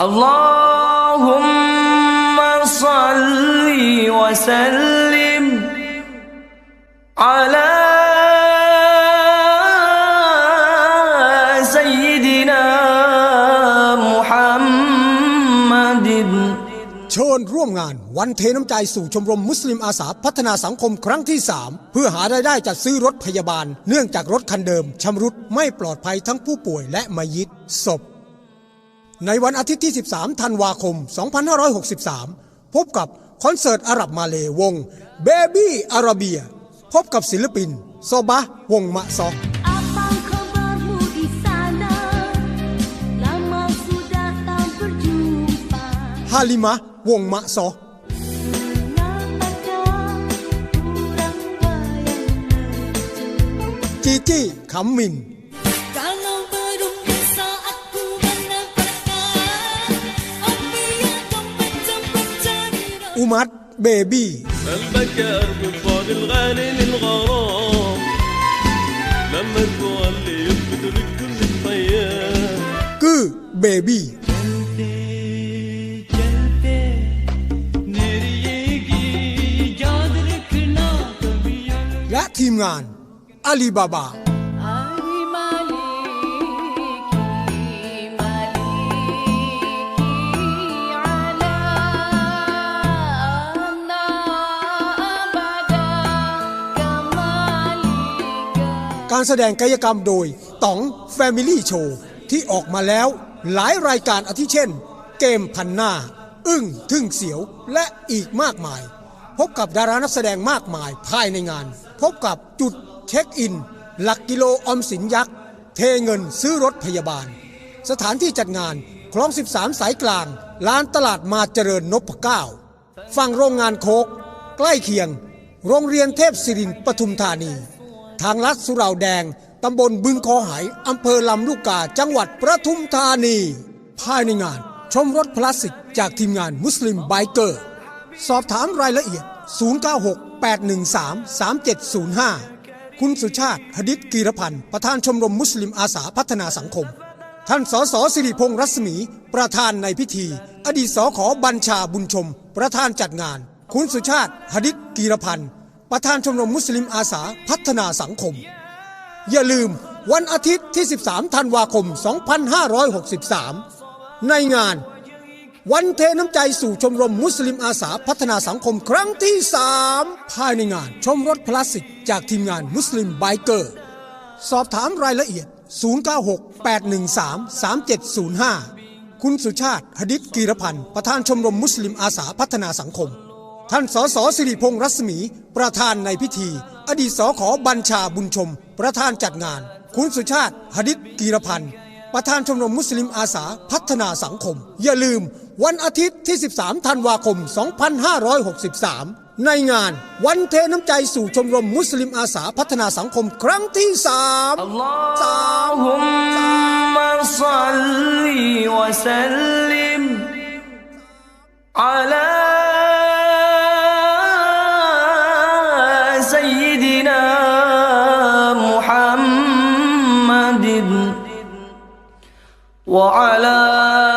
اللهم صل وسلم على سيدنا محمد เชิญร่วมงานวันเทน้ำใจสู่ชมรมมุสลิมอาสาพัฒนาสังคมครั้งที่ 3 เพื่อหารายได้จัดซื้อรถพยาบาล เนื่องจากรถคันเดิมชำรุดไม่ปลอดภัยทั้งผู้ป่วยและมายิดศพ ในวันอาทิตย์ที่ 13 ธันวาคม 2563 พบกับคอนเสิร์ตอาหรับมาเลวงเบบี้อาราเบียพบกับศิลปิน โซบะวงมะซอก Apa kabarmu di sana? Lama sudah tak berjumpa. ฮาลิมะวงมะซอ Nampaknya kurang bayang จีจี้ขำมิน มัดเบบี้ لما كان فاضي الغالي للغرام لما تولي بدرك كل الطيام كو بيبي لا تيمان علي بابا การแสดงกายกรรมโดยต๋อง Family Show ที่ออกมาแล้วหลายรายการอาทิเช่น เกมพันหน้า อึ้งทึ่งเสียวและอีกมากมาย พบกับดารานักแสดงมากมายภายในงาน พบกับจุดเช็คอิน หลักกิโลออมสินยักษ์ เทเงินซื้อรถพยาบาล สถานที่จัดงานคลอง 13 สายกลางลานตลาดมาเจริญนพเก้าฝั่งโรงงานโคก ใกล้เคียง โรงเรียนเทพศิรินปทุมธานี ทางลัดสุเหราแดง ตำบลบึงคอหายอำเภอลำลูกกาจังหวัดประทุมธานี ภายในงาน ชมรถพลาสติกจากทีมงานมุสลิมไบเกอร์ สอบถามรายละเอียด 096-813-3705 คุณสุชาติหดิษกีรพันธ์ ประธานชมรมมุสลิมอาสาพัฒนาสังคม ท่านสสสิริพงษ์รัศมี ประธานในพิธี อดีตสขบัญชาบุญชม ประธานจัดงาน คุณสุชาติหดิษกีรพันธ์ ประธานชมรมมุสลิมอาสาพัฒนาสังคม อย่าลืมวันอาทิตย์ที่ 13 ธันวาคม 2563 ในงาน วันเทน้ำใจสู่ชมรมมุสลิมอาสาพัฒนาสังคมครั้งที่ 3 ภายในงานชมรถพลาสติกจากทีมงานมุสลิมไบเกอร์ สอบถามรายละเอียด 096-813-3705 คุณสุชาติหดิษกีรพันธ์ประธานชมรมมุสลิมอาสาพัฒนาสังคม ท่านสสสิริพงษ์รัศมี ประธานในพิธี อดีตสขบัญชาบุญชม ประธานจัดงาน คุณสุชาติหดิษกีรพันธ์ประธานชมรมมุสลิมอาสาพัฒนาสังคม อย่าลืม วันอาทิตย์ที่ 13 ธันวาคม 2563 ในงานวันเทน้ำใจสู่ชมรมมุสลิมอาสาพัฒนาสังคมครั้งที่สาม وعلى